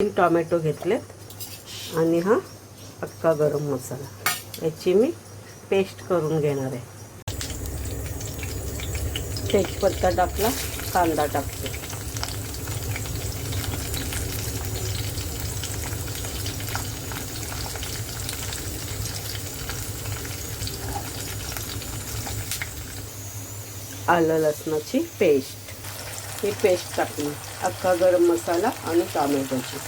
तीन टॉमॅटो घेतलेत आणि हा अख्खा गरम मसाला. याची मी पेस्ट करून घेणार आहे. तेजपत्ता टाकला कांदा टाकते. आलं लसणाची पेस्ट. ही पेस्ट टाकली अख्खा गरम मसाला आणि टॉमॅटोची.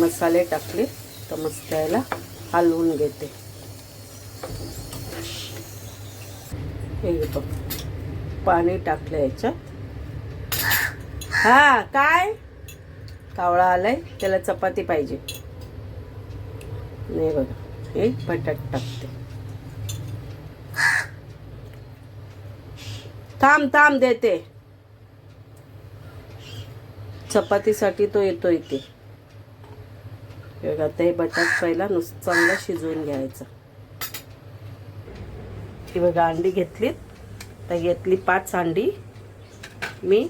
मसाले टाकले तर मस्त याला हलवून घेते. हे बघ. पाणी टाकलं याच्यात. हा काय? कावळा आलाय. त्याला चपाती पाहिजे. नाही बघा हे बटाट टाकते. थांब थांब देते. चपातीसाठी तो येतो इथे बघा ते बटाट पहिला नुसतं चांगलं शिजवून घ्यायचं. ही बघा अंडी घेतलीत. तर घेतली पाच अंडी. मी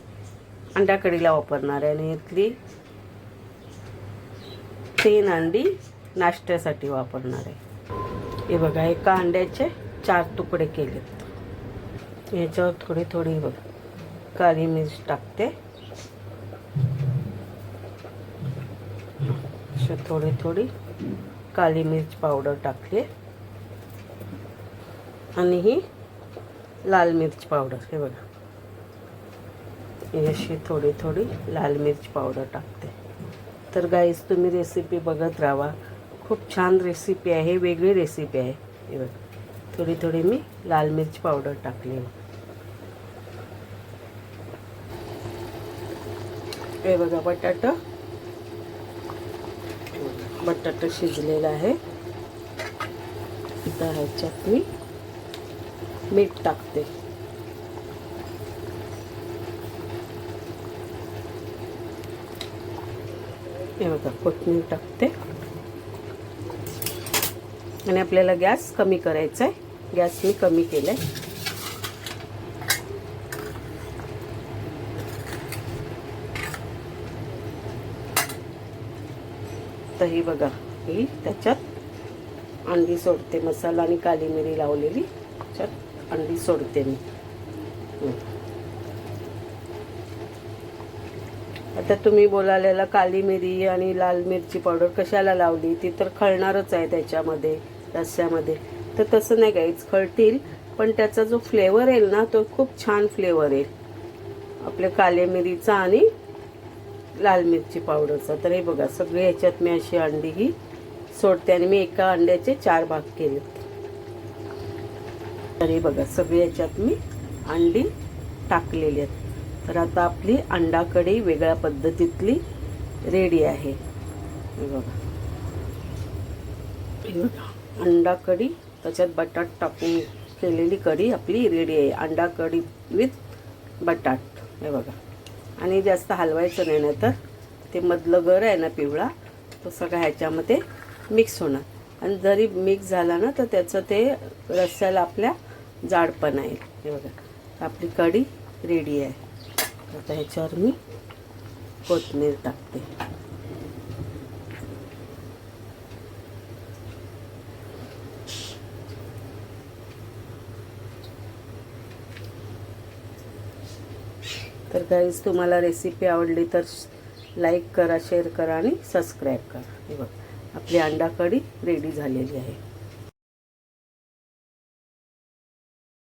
अंड्याकडीला वापरणार आहे. आणि इथली तीन अंडी. नाश्त्यासाठी वापरणार आहे. हे बघा एका अंड्याचे चार तुकडे केलेत. याच्यावर थोडी थोडी बघा काळी मिर्च टाकते. अशी थोडी थोडी काली मिर्च पावडर टाकली. आणि ही लाल मिर्च पावडर हे बघा. अशी थोडी थोडी लाल मिर्च पावडर टाकते. तर गाईस तुम्ही रेसिपी बघत राहा. खूप छान रेसिपी आहे वेगळी रेसिपी आहे. हे बघ थोडी थोडी मी लाल मिरची पावडर टाकली हे बघा बटाटा. बटाटा शिजलेला आहे. आता ह्याच्यात मी मीठ टाकते. हे बघा कोथिंबीर टाकते. आणि आपल्याला गॅस कमी करायचा आहे गॅस मी कमी केलाय. तर ही बघा ही त्याच्यात अंडी सोडते. मसाला आणि काली मिरी लावलेली. त्याच्यात अंडी सोडते मी हं. आता तुम्ही बोलालेला काली मिरी आणि लाल मिरची पावडर कशाला लावली? ती तर खळणारच आहे त्याच्यामध्ये रस्स्यामध्ये तर तसं नाही काहीच खळतील पण त्याचा जो फ्लेवर येईल ना तो खूप छान फ्लेवर येईल. आपल्या काले मिरीचा आणि लाल मिरची पावडरचा. तर हे बघा सगळे ह्याच्यात मी अशी अंडी ही सोडते आणि मी एका अंड्याचे चार भाग केले तर हे बघा सगळे ह्याच्यात मी अंडी टाकलेली आहेत. तर आता आपली अंडा कढी वेगळ्या पद्धतीतली रेडी आहे. हे बघा. बघा. अंडा कढी त्याच्यात बटाट टाकून केलेली कढी आपली रेडी आहे. अंडा कढी विथ बटाट. हे बघा. आणि जास्त हलवायचं नाही ना तर ते मधलं गर आहे ना पिवळा तो सगळा ह्याच्यामध्ये मिक्स होणार. आणि जरी मिक्स झाला ना तर त्याचं ते रस्स्याला आपल्या जाडपणा येईल हे बघा. आपली कढी रेडी आहे. आता ह्याच्यावर मी कोथमीर टाकते. तर गाईज तुम्हाला रेसिपी आवडली तर लाईक करा शेअर करा आणि सबस्क्राईब करा. हे बघ आपली अंडा कढी रेडी झालेली आहे.